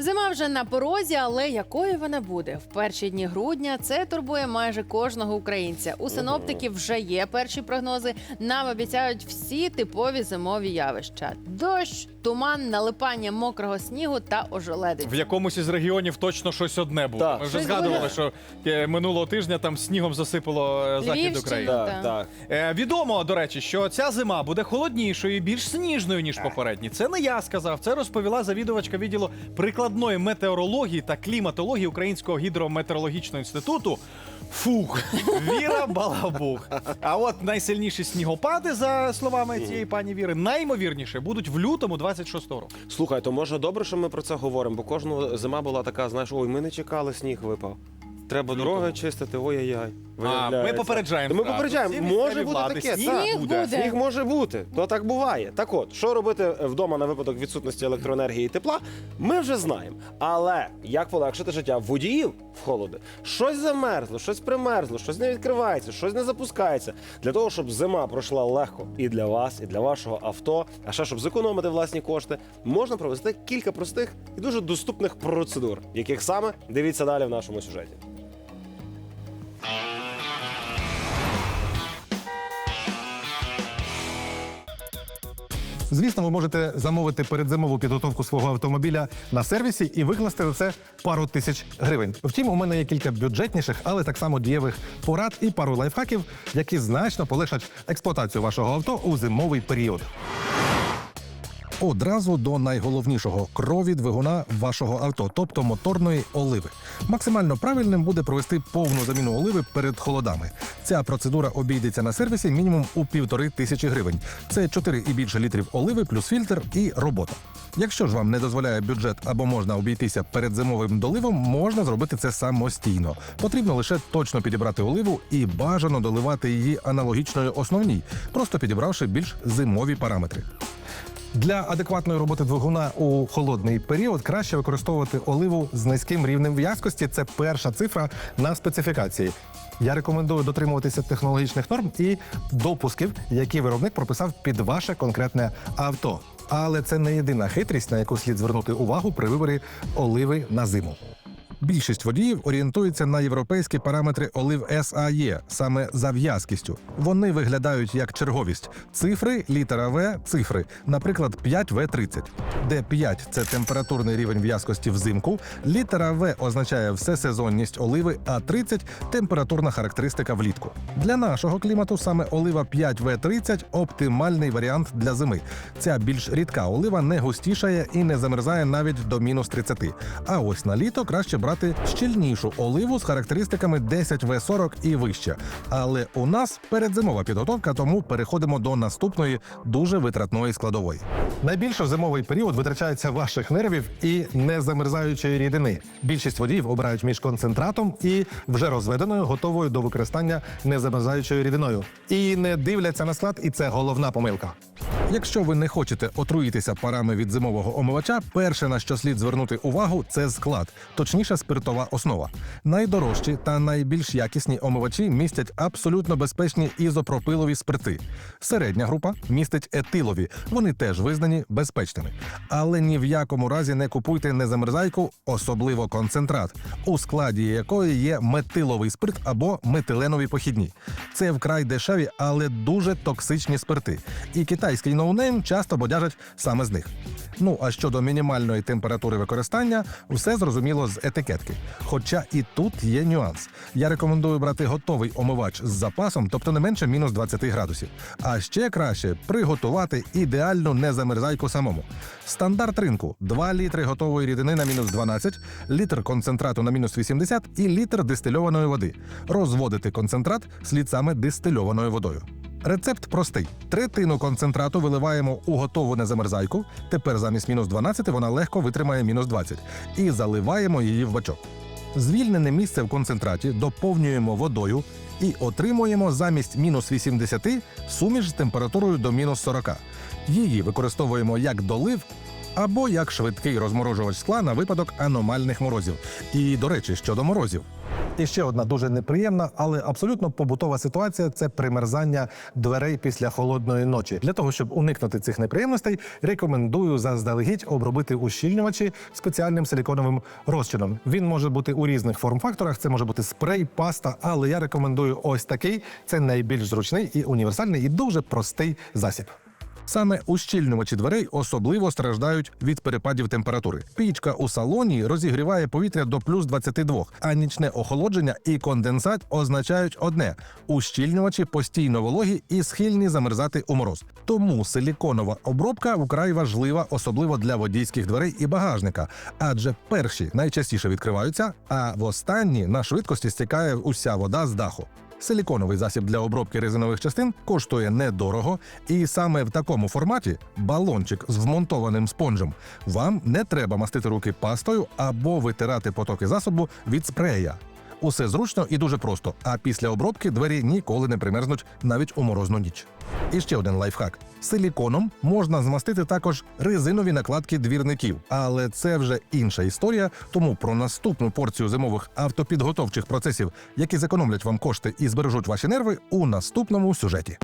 Зима вже на порозі, але якою вона буде? В перші дні грудня це турбує майже кожного українця. У синоптиків вже є перші прогнози. Нам обіцяють всі типові зимові явища: дощ, туман, налипання мокрого снігу та ожеледиць. В якомусь із регіонів точно щось одне було. Так. Ми вже Щось згадували, буде. що е, минулого тижня там снігом засипало е, захід Львівщину. України. Так. Так, так. Е, відомо, до речі, що ця зима буде холоднішою і більш сніжною, ніж попередні. Це не я сказав, це розповіла завідувачка відділу прикладної метеорології та кліматології Українського гідрометеорологічного інституту. Фух, Віра Балабух. А от найсильніші снігопади, за словами цієї пані Віри, наймовірніше будуть в лютому 26-го року. Слухай, то може добре, що ми про це говоримо, бо кожного зима була така, знаєш, ой, ми не чекали, сніг випав. Треба дороги чистити, ой-яй-яй. А, ми Виявляється. попереджаємо. Ми зразу. попереджаємо. Всі Може місцеві бути влади, таке, Сніг так. Сніг буде. буде. Сніг може бути, то так буває. Так от, що робити вдома на випадок відсутності електроенергії і тепла, ми вже знаємо. Але як полегшити життя водіїв в холоди? Щось замерзло, щось примерзло, щось не відкривається, щось не запускається. Для того, щоб зима пройшла легко і для вас, і для вашого авто, а ще щоб зекономити власні кошти, можна провести кілька простих і дуже доступних процедур, яких саме дивіться далі в нашому сюжеті. Звісно, ви можете замовити передзимову підготовку свого автомобіля на сервісі і викласти за це пару тисяч гривень. Втім, у мене є кілька бюджетніших, але так само дієвих порад і пару лайфхаків, які значно полегшать експлуатацію вашого авто у зимовий період. Одразу до найголовнішого крові двигуна вашого авто, тобто моторної оливи. Максимально правильним буде провести повну заміну оливи перед холодами. Ця процедура обійдеться на сервісі мінімум у півтори тисячі гривень. Це 4 і більше літрів оливи, плюс фільтр і робота. Якщо ж вам не дозволяє бюджет або можна обійтися перед зимовим доливом, можна зробити це самостійно. Потрібно лише точно підібрати оливу і бажано доливати її аналогічною основній, просто підібравши більш зимові параметри. Для адекватної роботи двигуна у холодний період краще використовувати оливу з низьким рівнем в'язкості. Це перша цифра на специфікації. Я рекомендую дотримуватися технологічних норм і допусків, які виробник прописав під ваше конкретне авто. Але це не єдина хитрість, на яку слід звернути увагу при виборі оливи на зиму. Більшість водіїв орієнтуються на європейські параметри олив SAE, саме за в'язкістю. Вони виглядають як черговість: цифри, літера В, цифри, наприклад, 5В30, де 5 – це температурний рівень в'язкості взимку, літера В означає всесезонність оливи, а 30 – температурна характеристика влітку. Для нашого клімату саме олива 5В30 – оптимальний варіант для зими. Ця більш рідка олива не густішає і не замерзає навіть до мінус 30. А ось на літо краще брати щільнішу оливу з характеристиками 10В40 і вище. Але у нас передзимова підготовка, тому переходимо до наступної дуже витратної складової. Найбільше в зимовий період витрачається ваших нервів і незамерзаючої рідини. Більшість водіїв обирають між концентратом і вже розведеною, готовою до використання незамерзаючою рідиною. І не дивляться на склад, і це головна помилка. Якщо ви не хочете отруїтися парами від зимового омивача, перше на що слід звернути увагу, це склад, точніше спиртова основа. Найдорожчі та найбільш якісні омивачі містять абсолютно безпечні ізопропилові спирти. Середня група містить етилові, вони теж визнані безпечними. Але ні в якому разі не купуйте незамерзайку, особливо концентрат, у складі якої є метиловий спирт або метиленові похідні. Це вкрай дешеві, але дуже токсичні спирти. І китайський ноунейм часто бодяжать саме з них. Ну а щодо мінімальної температури використання, все зрозуміло з етикетки. Хоча і тут є нюанс. Я рекомендую брати готовий омивач з запасом, тобто не менше мінус 20 градусів. А ще краще приготувати ідеальну незамерзайку самому. Стандарт ринку 2 літри готової рідини на мінус 12, літр концентрату на мінус 80 і літр дистильованої води. Розводити концентрат слід саме дистильованою водою. Рецепт простий: третину концентрату виливаємо у готову незамерзайку. Тепер замість мінус 12 вона легко витримає мінус 20. І заливаємо її в бачок. Звільнене місце в концентраті доповнюємо водою і отримуємо замість мінус 80 суміш з температурою до мінус 40. Її використовуємо як долив або як швидкий розморожувач скла на випадок аномальних морозів. І, до речі, щодо морозів. І ще одна дуже неприємна, але абсолютно побутова ситуація це примерзання дверей після холодної ночі. Для того щоб уникнути цих неприємностей, рекомендую заздалегідь обробити ущільнювачі спеціальним силіконовим розчином. Він може бути у різних форм-факторах. Це може бути спрей, паста, але я рекомендую ось такий. Це найбільш зручний і універсальний, і дуже простий засіб. Саме ущільнювачі дверей особливо страждають від перепадів температури. Пічка у салоні розігріває повітря до плюс 22, а нічне охолодження і конденсат означають одне: ущільнювачі постійно вологі і схильні замерзати у мороз. Тому силіконова обробка вкрай важлива, особливо для водійських дверей і багажника, адже перші найчастіше відкриваються, а в останні на швидкості стікає уся вода з даху. Силіконовий засіб для обробки резинових частин коштує недорого, і саме в такому форматі балончик з вмонтованим спонжем вам не треба мастити руки пастою або витирати потоки засобу від спрея. Усе зручно і дуже просто. А після обробки двері ніколи не примерзнуть навіть у морозну ніч. І ще один лайфхак: силіконом можна змастити також резинові накладки двірників, але це вже інша історія. Тому про наступну порцію зимових автопідготовчих процесів, які зекономлять вам кошти і збережуть ваші нерви, у наступному сюжеті.